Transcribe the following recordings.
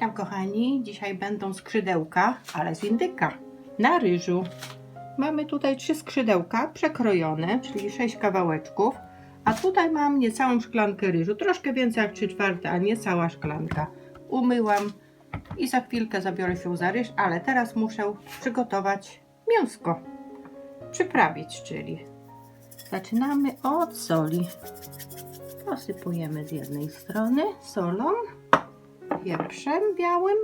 Witam kochani. Dzisiaj będą skrzydełka, ale z indyka. Na ryżu. Mamy tutaj trzy skrzydełka przekrojone, czyli sześć kawałeczków. A tutaj mam niecałą szklankę ryżu. Troszkę więcej jak 3 czwarte, a nie cała szklanka. Umyłam i za chwilkę zabiorę się za ryż, ale teraz muszę przygotować mięsko. Przyprawić, czyli. Zaczynamy od soli. Posypujemy z jednej strony solą pieprzem białym.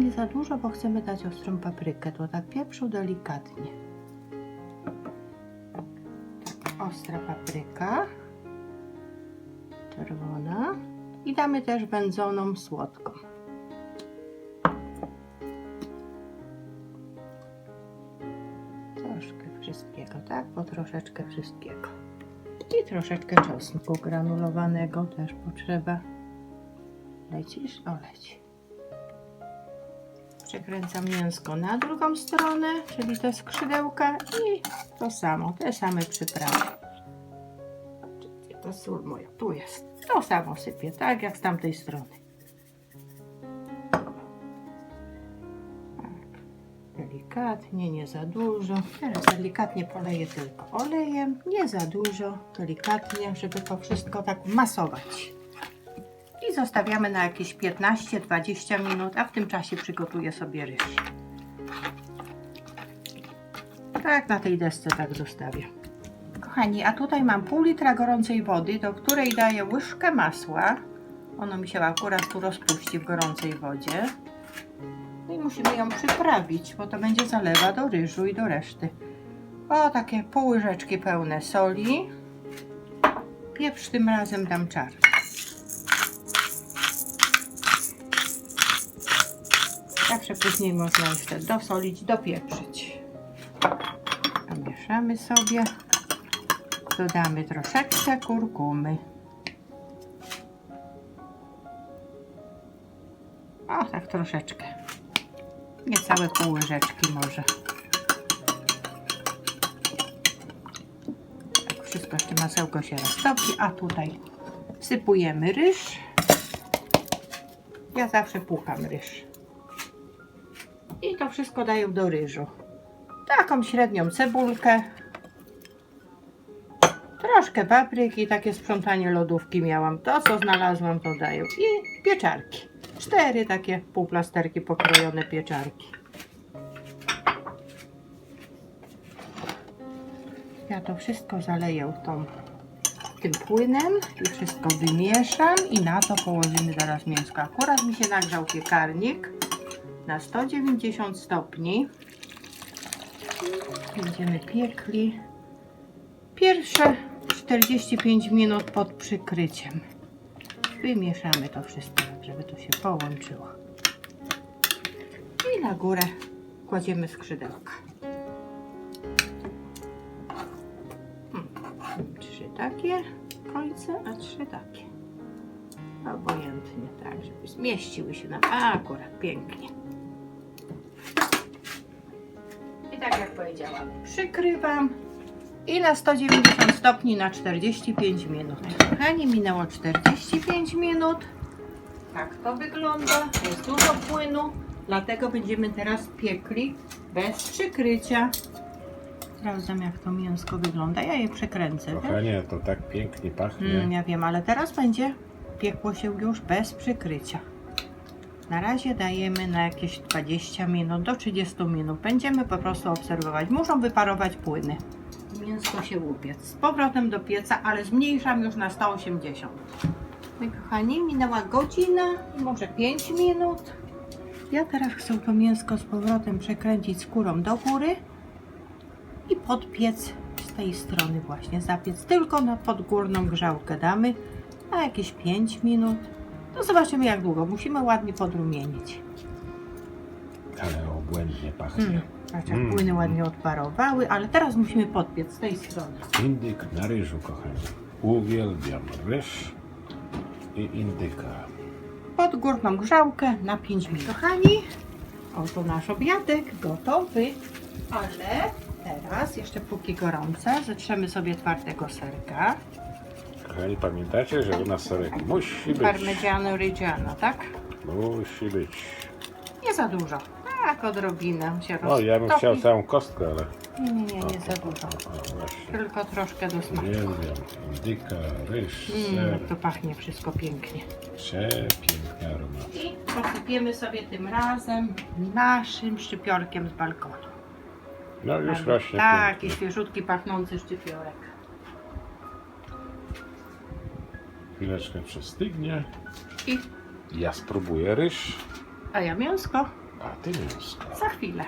Nie za dużo, bo chcemy dać ostrą paprykę. To tak pieprzu delikatnie. Tak, ostra papryka. Czerwona. I damy też wędzoną słodką. Troszkę wszystkiego, tak? Po troszeczkę wszystkiego. I troszeczkę czosnku granulowanego też potrzeba. Lecisz? O, leci. Przekręcam mięsko na drugą stronę, czyli te skrzydełka i to samo, te same przyprawy. Gdzie ta sól moja? Tu jest. To samo sypię, tak jak z tamtej strony. Tak. Delikatnie, nie za dużo. Teraz delikatnie poleję tylko olejem. Nie za dużo, delikatnie, żeby to wszystko tak masować. Zostawiamy na jakieś 15-20 minut, a w tym czasie przygotuję sobie ryż. Tak, na tej desce tak zostawię. Kochani, a tutaj mam pół litra gorącej wody, do której daję łyżkę masła. Ono mi się akurat tu rozpuści w gorącej wodzie. No i musimy ją przyprawić, bo to będzie zalewa do ryżu i do reszty. O, takie pół łyżeczki pełne soli. Pieprz tym razem dam czarny. Zawsze później można jeszcze dosolić, dopieprzyć. Zamieszamy sobie. Dodamy troszeczkę kurkumy. O, tak troszeczkę. Niecałe pół łyżeczki może. Tak, wszystko jeszcze masełko się roztopi, a tutaj sypujemy ryż. Ja zawsze płukam ryż. Wszystko daję do ryżu. Taką średnią cebulkę. Troszkę papryki, takie sprzątanie lodówki miałam. To co znalazłam to daję. I pieczarki. Cztery takie półplasterki pokrojone pieczarki. Ja to wszystko zaleję tą, tym płynem i wszystko wymieszam i na to położymy zaraz mięsko. Akurat mi się nagrzał piekarnik na 190 stopni. Będziemy piekli pierwsze 45 minut pod przykryciem. Wymieszamy to wszystko, żeby to się połączyło. I na górę kładziemy skrzydełka. Hmm, Trzy takie końce, a trzy takie. Obojętnie, tak, żeby zmieściły się nam. A, akurat pięknie. Powiedziałam, przykrywam i na 190 stopni na 45 minut. Kochani, minęło 45 minut. Tak to wygląda. Jest dużo płynu, dlatego będziemy teraz piekli bez przykrycia. Sprawdzam jak to mięsko wygląda. Ja je przekręcę. Kochanie, to tak pięknie pachnie. Mm, ja wiem, ale teraz będzie piekło się już bez przykrycia. Na razie dajemy na jakieś 20 minut do 30 minut. Będziemy po prostu obserwować. Muszą wyparować płyny. Mięsko się upiec. Z powrotem do pieca, ale zmniejszam już na 180. Moi kochani, minęła godzina może 5 minut. Ja teraz chcę to mięsko z powrotem przekręcić skórą do góry i podpiec z tej strony właśnie zapiec. Tylko na podgórną grzałkę damy na jakieś 5 minut. To zobaczymy jak długo. Musimy ładnie podrumienić. Ale obłędnie pachnie. Patrz, jak Mm. płyny ładnie odparowały, ale teraz musimy podpiec z tej strony. Indyk na ryżu, kochani. Uwielbiam ryż i indyka. Pod górną grzałkę na 5 minut. Kochani, oto nasz obiadek gotowy, ale teraz jeszcze póki gorące zetrzemy sobie twardego serka. Kochani, pamiętacie, że u nas serek musi być. Parmigiano Reggiano, tak? Musi być. Nie za dużo. Tak, odrobinę się O, ja bym roztopi. chciał całą kostkę, ale... Nie, nie, nie, nie za dużo. O, właśnie. Tylko troszkę do smaku. Uwielbiam. Indyka, ryż, Mm, ser. to pachnie wszystko pięknie. Przepiękny aromat. I posypiemy sobie tym razem naszym szczypiorkiem z balkonu. No już rośnie Taki pięknie. świeżutki, pachnący szczypiorek. Chwileczkę przestygnie. I, Ja spróbuję ryż, a ja mięsko a ty mięsko. za chwilę.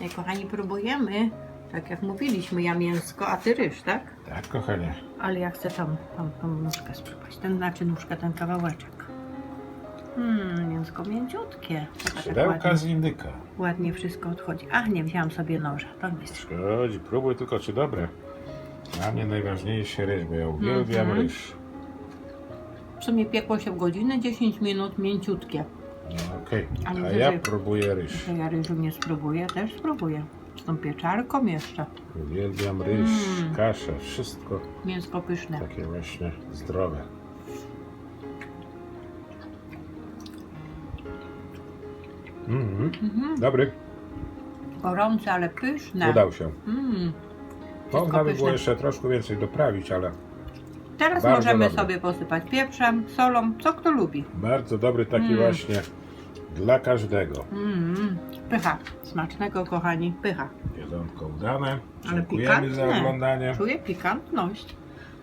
Nie, kochani, próbujemy. Tak jak mówiliśmy, ja mięsko, a ty ryż, tak? Tak, kochanie. Ale ja chcę tą, tą, tą nóżkę spróbować. Ten, znaczy nóżkę, ten kawałeczek. Mmm, mięsko mięciutkie. Zobacz, jak ładnie, z indyka. ładnie wszystko odchodzi. Ach, nie, wzięłam sobie noża. To nie jest. Szkodzi, próbuj tylko czy dobre. Dla mnie najważniejszy ryż, bo ja uwielbiam Mhm. ryż. W sumie piekło się w godzinę 10 minut, mięciutkie. No, Okej, a wyżej- ja próbuję ryż. To ja ryżu nie spróbuję, też spróbuję. Z tą pieczarką jeszcze. Uwielbiam ryż, Mm. kaszę, wszystko Mięsko pyszne. takie właśnie zdrowe. Mhm. Mhm. Dobry, Gorące, ale pyszne. udał się. Mm. Można by było pyszne. jeszcze troszkę więcej doprawić, ale Teraz Bardzo możemy dobre. sobie posypać pieprzem, solą, co kto lubi. bardzo dobry taki Mm. właśnie dla każdego. Mm. Pycha. Smacznego, kochani. Pycha. Jedzonko udane. Ale Dziękujemy za pikantne. oglądanie. Czuję pikantność.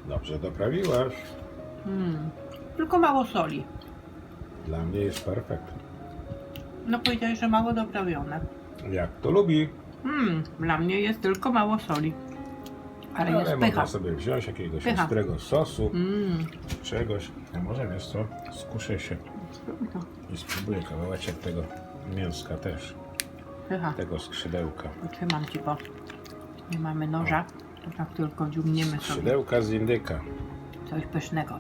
Dobrze doprawiłaś. Mm. Tylko mało soli. Dla mnie jest perfekt. No powiedziałeś, że mało doprawione. Jak to lubi. Mm. Dla mnie jest tylko mało soli. Ale jest można pycha. sobie wziąć jakiegoś Pycha. ostrego sosu, Mm. czegoś. A może wiesz co? Skuszę się to. i spróbuję kawałeczek tego mięska też. Pycha. Tego skrzydełka. Potrzymam ci, bo nie mamy noża. To tak tylko dziubniemy sobie Skrzydełka z indyka. coś pysznego.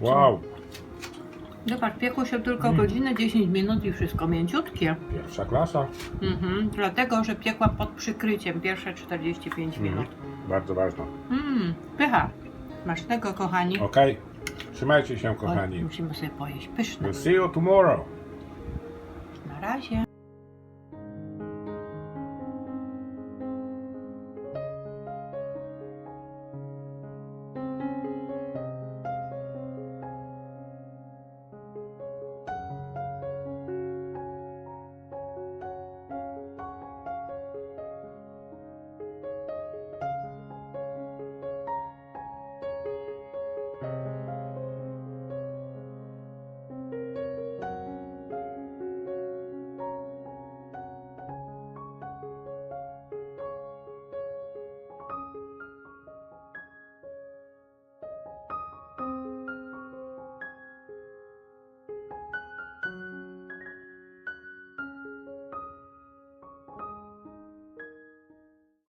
Wow! Zobacz, piekło się tylko Mm. godzinę, 10 minut i wszystko mięciutkie. Pierwsza klasa. Mhm, dlatego, że piekłam pod przykryciem pierwsze 45 Mhm. minut. Bardzo ważna. Mmm, pycha. Smacznego, kochani. Okej. Trzymajcie się Oj, kochani. musimy sobie pojeść. Pyszne. We'll see you tomorrow. Na razie.